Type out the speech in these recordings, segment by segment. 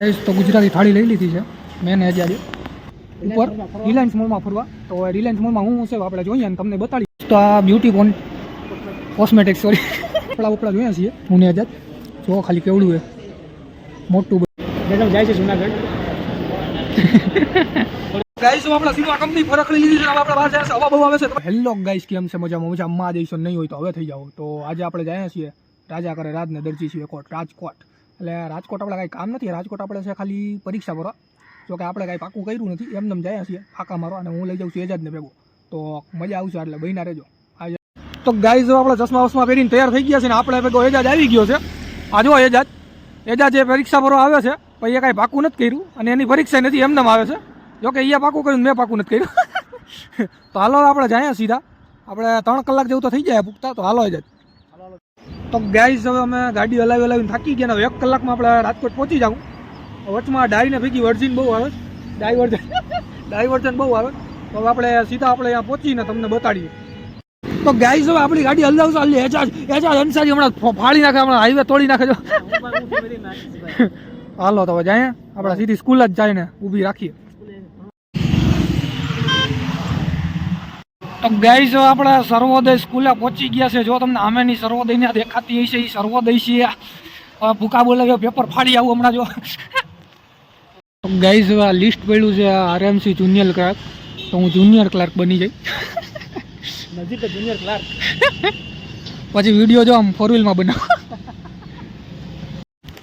Guys તો ગુજરાતી થાળી લઈ લીધી છે. મેં ને આજે ઉપર રિલાયન્સ મોલમાં ફરવા. તો રિલાયન્સ મોલમાં હું છે આપણે જોઈએ ને તમને બતાડી તો આ બ્યુટી કોન કોસ્મેટિક સોરી કપડા ઉપડા જોયા છીએ. હું ને આજાદ જો ખાલી કેવડું છે. મોટું મેડમ જાય છે જુનાગઢ. ગાઈસ આપણા સીમા કંપની ફરકડી લીધી છે આપણા પાસે હવા બહુ આવે છે. હેલો ગાઈસ કેમ છે મજામાં? મજામાં જઈશું નહીં હોય તો હવે થઈ જાવ. તો આજે આપણે જાય છીએ રાજા કરે રાજને દરજી છીએ કોટ રાજકોટ. એટલે રાજકોટ આપણે કાંઈ કામ નથી, રાજકોટ આપણે છે ખાલી પરીક્ષા ભરવા જો કે આપણે કાંઈ પાકું કર્યું નથી એમને જાય છીએ, ફાંકા મારો અને હું લઈ જાઉં છું એજાજને ભેગું. તો મજા આવશે એટલે બહીના રહેજો. આજે તો ગાઈઝ આપણે ચશ્મા વસમા પહેરીને તૈયાર થઈ ગયા છે ને આપણે ભેગો એજાજ આવી ગયો છે. આ જો એજાજ. એજાજ એ પરીક્ષા ભરવા આવે છે પછી એ કાંઈ પાકું નથી કર્યું અને એની પરીક્ષા નથી એમનેમ આવે છે. જો કે અહીંયા પાકું કર્યું ને મેં પાકું નથી કર્યું. તો હાલો આપણે જાય સીધા. આપણે ત્રણ કલાક જેવું તો થઈ જાય, પૂગતા તો હાલો જ તો ગાઈઝ હવે અમે ગાડી હલાવી હલાવીને થાકી ગયા હવે એક કલાકમાં આપણે રાજકોટ પહોંચી જાઉં. વચમાં ડાયને ભેગી વર્જિન બહુ આવે. ડાયવર્જન ડાયવર્જન બહુ આવે. તો હવે આપણે સીધા આપણે અહીંયા પહોંચીને તમને બતાડીએ. તો ગાઈઝ હવે આપણી ગાડી હલાવશો હાલી એજાજ એજાજ અંસારી હમણાં ફાળી નાખે હમણાં હાઈવે તોડી નાખે જો. હાલો તો હવે જાય આપણે સીધી સ્કૂલ જ જાય ને ઊભી રાખીએ. તો ગાઈઝ આપણે સર્વોદય સ્કૂલે પહોંચી ગયા છે. જો તમને આમેની સર્વોદયને દેખાતી હશે એ સર્વોદય છે. ભૂકા બોલાવ્યો પેપર ફાડી આવું હમણાં જો. તો ગાઈઝ આ લિસ્ટ પડ્યું છે આરએમસી જુનિયર ક્લાર્ક તો હું જુનિયર ક્લાર્ક બની જઈ. નજીક જુનિયર ક્લાર્ક પછી વીડિયો જો આમ ફોર વ્હીલમાં બનાવ.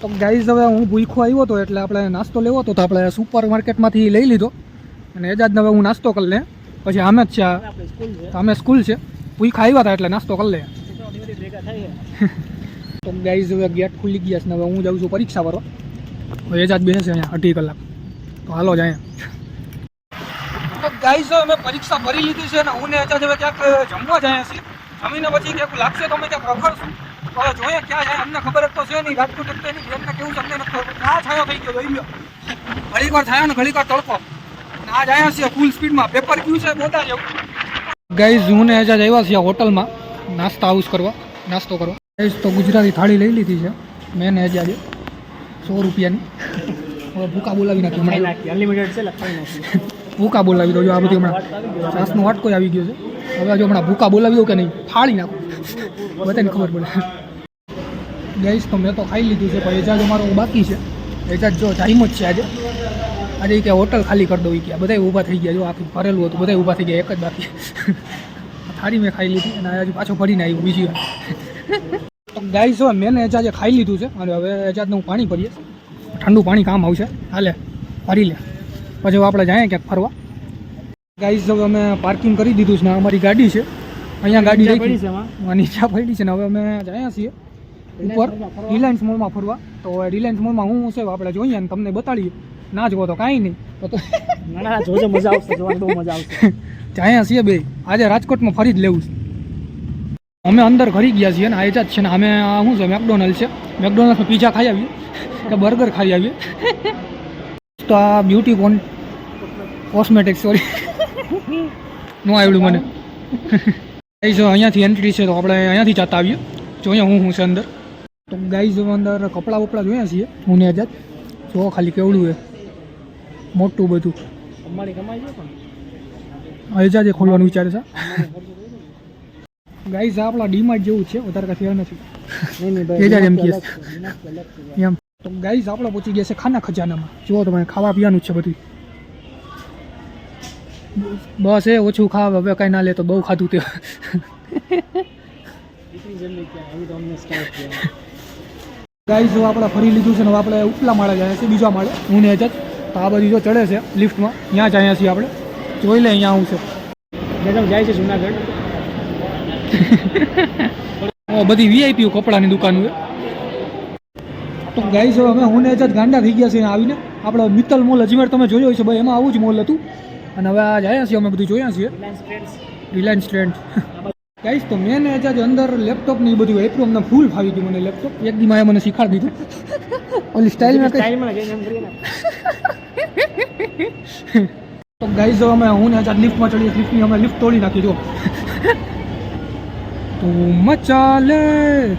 તો ગાઈઝ હવે હું ભૂખો આવ્યો હતો એટલે આપણે નાસ્તો લેવો હતો તો આપણે સુપર માર્કેટમાંથી લઈ લીધો. અને એજાજ હવે હું નાસ્તો કરી લે. પછી આમે જ છે. સ્કૂલ છે. તો અમે સ્કૂલ છે. ભૂખા આવ્યા હતા એટલે નાસ્તો કરી લે. થાય તો ગાઈઝ હવે ગેટ ખુલી ગયા છે ને હવે હું જાઉં છું પરીક્ષા ભરવા. હવે એજાજ બેસે છે અહીંયા અઢી કલાક. તો હાલો જ અહીંયા. તો ગાઈઝ હવે મેં પરીક્ષા ભરી લીધી છે ને હું ને એજાજ હવે ક્યાંક જમવા જાય છે જમીને પછી ક્યાંક લાગશે તો અમે ક્યાંક રખડશું. હવે જોઈએ ક્યાં જાય. અમને ખબર જ તો છે નહીં રાજકોટ જ એની બેનને કેવું છે અમને નથી ખબર. ક્યાં થયો થઈ ગયો ઘડીક વાર છાયો ને ઘડીક વાર તડકો. અને આવ્યા જાય છે ફૂલ સ્પીડમાં પેપર ક્યુ છે? બોતા જેવું ગાઈઝ હું ને એજાજ આવ્યા છીએ હોટલમાં નાસ્તા હાઉસ કરવા નાસ્તો કરવા. ગાઈઝ તો ગુજરાતી થાળી લઈ લીધી છે. મેં ને એજાજે સો રૂપિયાની. હવે ભૂકા બોલાવી નાખી અનલિમિટેડ છે લખાઈ નાખી. ભૂકા બોલાવી દો જો આ બધી હમણાં સાસનો વાટકો આવી ગયો છે. હવે જો હમણાં ભૂકા બોલાવી દો કે નહીં ફાળી નાખો. બધાને ખબર પડે. ગાઈઝ તો મેં તો ખાઈ લીધું છે પણ એજાજ અમારો બાકી છે. એજાજ જો ટાઈમ જ છે આજે. આજે કે હોટલ ખાલી કરી દઉં કે બધા ઊભા થઈ ગયા જો આખી ભરેલું હતું બધા ઊભા થઈ ગયા એક જ બાકી. થાળી મેં ખાઈ લીધી અને આજે પાછો ફરીને આવ્યું બીજી વાર. ગાઈસ હવે મેં એજાજે ખાઈ લીધું છે અને હવે એજાજને હું પાણી ભરીએ. ઠંડુ પાણી કામ આવશે. હાલે ભરી લે. પછી આપણે જાય ક્યાંક ફરવા. ગાઈઝ હવે અમે પાર્કિંગ કરી દીધું છે ને અમારી ગાડી છે. અહીંયા ગાડી પડી છે નીચા પડી છે ને હવે અમે જાય છીએ ઉપર. રિલાયન્સ મોલમાં ફરવા. તો રિલાયન્સ મોલમાં હું છે આપણે જોઈએ ને તમને બતાડીએ. ના જુઓ તો કાંઈ નહીં. તો તો ના ના જોજો મજા આવશે જોવાની બહુ મજા આવશે. અહીંયા છીએ બે. આજે રાજકોટમાં ફરી જ લેવું છે. અમે અંદર ઘરી ગયા છીએ ને આ જ છે ને અમે આ શું છે મેકડોનલ્ડ છે. મેકડોનલ્ડમાં પીઝા ખાઈ આવીએ કે બર્ગર ખાઈ આવીએ. તો આ બ્યુટી કોન કોસ્મેટિક સોરી નો આવડ્યું મને. ગાઈઝ અહીંયાથી એન્ટ્રી છે તો આપણે અહીંયાથી જતા આવીએ. જોઈએ હું હું છે અંદર. તો ગાઈઝ અંદર કપડાં વપડા જોયા છીએ હું ને આજાદ જો ખાલી કેવડું છે. મોટું બધું. અમારી કમાઈ પણ. ખોલવાનું વિચારે છે. ગાઈઝ આપણા ડીમાર્ટ જેવું છે વધારે કાંઈ ફેર નથી. એમ કહે. એમ. તો ગાઈઝ આપણે પહોંચી ગયા છે ખાના ખજાનામાં. જુઓ તમે ખાવા પીવાનું છે બધું બસ એ ઓછું ખાવ હવે કાંઈ ના લે તો બહુ ખાધું તે. ગાઈઝ આપણે ફરી લીધું છે ને આપણે ઉપલા માળે જાય છે બીજા માળે. હું ને જ તો આ બધી જો ચડે છે લિફ્ટમાં ત્યાં જ અહીંયા છીએ આપણે. જોઈ લે અહીંયા આવું છે. મેડમ જાય છે જુનાગઢ. બધી વીઆઈપી કપડાની દુકાન છે તો ગાઈઝ હવે અમે હું ને જ ગાંડા થઈ ગયા છે આવીને. આપણો મિત્તલ મોલ અજમેર તમે જોયો છે ભાઈ એમાં આવું જ મોલ હતું. અને હવે આ જાય છીએ અમે બધું જોયા છીએ. રિલાયન્સ ટ્રેન્ડ ગાઈશ તો મેં ને જ અંદર લેપટોપ ને એ બધું વાપર્યું અમને ફૂલ ફાવી ગયું મને લેપટોપ એક દી મને શીખાડી દીધું. ઓલી સ્ટાઇલમાં સ્ટાઇલમાં જઈને એમ કરીએ ને તો ગાઈસ હવે અમે હું ને આજ લિફ્ટમાં ચડીએ લિફ્ટની અમે લિફ્ટ તોડી નાખી જો તો મચાલે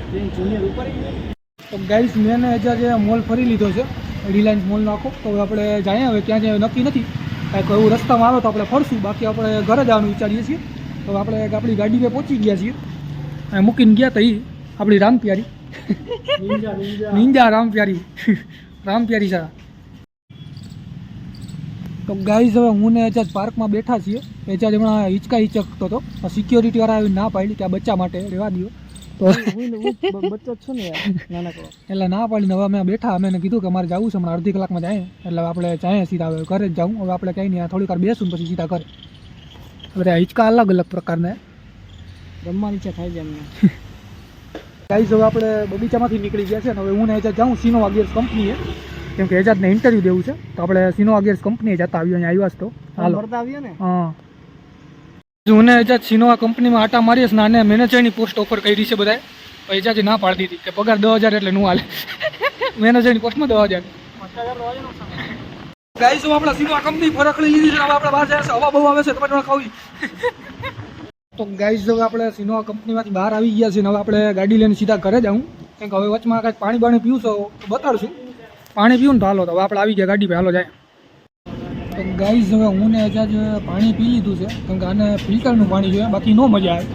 ટ્રેન જુનિયર ઉપર આવી ગઈ. તો ગાઈસ મેં ને આજે જે મોલ ફરી લીધો છે રિલાયન્સ મોલનો આખો તો હવે આપણે જાય હવે ક્યાં જાય નક્કી નથી કાંઈક એવું રસ્તામાં આવે તો આપણે ફરશું બાકી આપણે ઘરે જવાનું વિચારીએ છીએ. તો હવે આપણે આપણી ગાડી પે પહોંચી ગયા છીએ. અને મૂકીને ગયા હતા એ આપણી રામ પ્યારી નિંજા. નિંજા નિંજા રામ તો ગાઈઝ હવે હું ને એજાજ પાર્કમાં બેઠા છીએ. એજાજ હમણાં હિંચકા હિંચકતો હતો. સિક્યોરિટી વાળા ના પાડી કે આ બચ્ચા માટે રહેવા દો તો બચ્ચો જ છું ને એટલે ના પાડીને હવે અમે બેઠા અમે કીધું કે અમારે જવું છે હમણાં અડધી કલાકમાં જાય. એટલે આપણે જાય સીધા હવે ઘરે જ જાઉં. હવે આપણે કંઈ નહીં થોડીક વાર બેસું પછી સીધા ઘરે. બધા હિંચકા અલગ અલગ પ્રકારના. રમવાની ઈચ્છા થાય છે એમને. ગાઈઝ હવે આપણે બગીચામાંથી નીકળી ગયા છે અને હવે હું ને જાઉં સિનોવા ગિયર્સ કંપનીએ કેમ કે એજાજને ઇન્ટરવ્યૂ દેવું છે. તો આપણે સિનોવા ગિયર્સ કંપનીએ જતા આવ્યો અહીંયા આવ્યા જ તો. હાલો. ફરતા આવ્યો ને? હા. હું એજાજ સિનોવા કંપનીમાં આટા મારીએ ને આને મેનેજરની પોસ્ટ ઓફર કરી છે બધાએ. પણ એજાજે ના પાડી દીધી કે પગાર દસ હજાર એટલે નું હાલે. મેનેજરની પોસ્ટમાં દસ હજાર. ગાઈઝ આપણા સિનોવા કંપની ફરકડી લીધી છે હવે આપણે બહાર હવા બહુ આવે છે તમે ખાવી. તો ગાઈઝ હવે આપણે સિનોવા કંપનીમાંથી બહાર આવી ગયા છે ને હવે આપણે ગાડી લઈને સીધા ઘરે જાઉં કેમ કે હવે વચમાં કાંઈક પાણી બાણી પીવું છો તો બતાડશું. પાણી પીવું ને તો હાલો તો આપણે આવી ગયા ગાડી પર હાલો જાય. તો ગાઈઝ હવે હું ને હજાજ પાણી પી લીધું છે. કેમ કે આને ફિલ્ટરનું પાણી જોઈએ બાકી નો મજા આવે.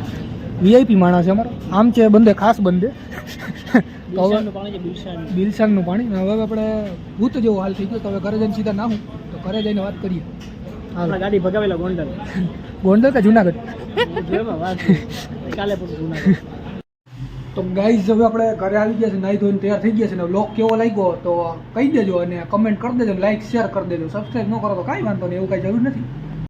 વીઆઈપી માણસ છે અમારો. આમ છે બંદે ખાસ બંદે. તો હવે બિલશાનનું પાણી ને હવે આપણે ભૂત જેવો હાલ થઈ ગયો તો હવે ઘરે જઈને સીધા નાહું. તો ઘરે જઈને વાત કરીએ. હાલ. ગાડી ભગાવેલા ગોંડલ. ગોંડલ કે જુનાગઢ? વાત કાલે પછી જૂનાગઢ. તો ગાઈઝ હવે આપણે ઘરે આવી ગયા છે નાહી ધોઈને તૈયાર થઈ ગયા છે ને બ્લોગ કેવો લાગ્યો, તો કહી દેજો અને કમેન્ટ કરી દેજો લાઈક શેર કરી દેજો સબસ્ક્રાઈબ ન કરો તો કાંઈ વાંધો નહીં, એવું કાંઈ જરૂર નથી.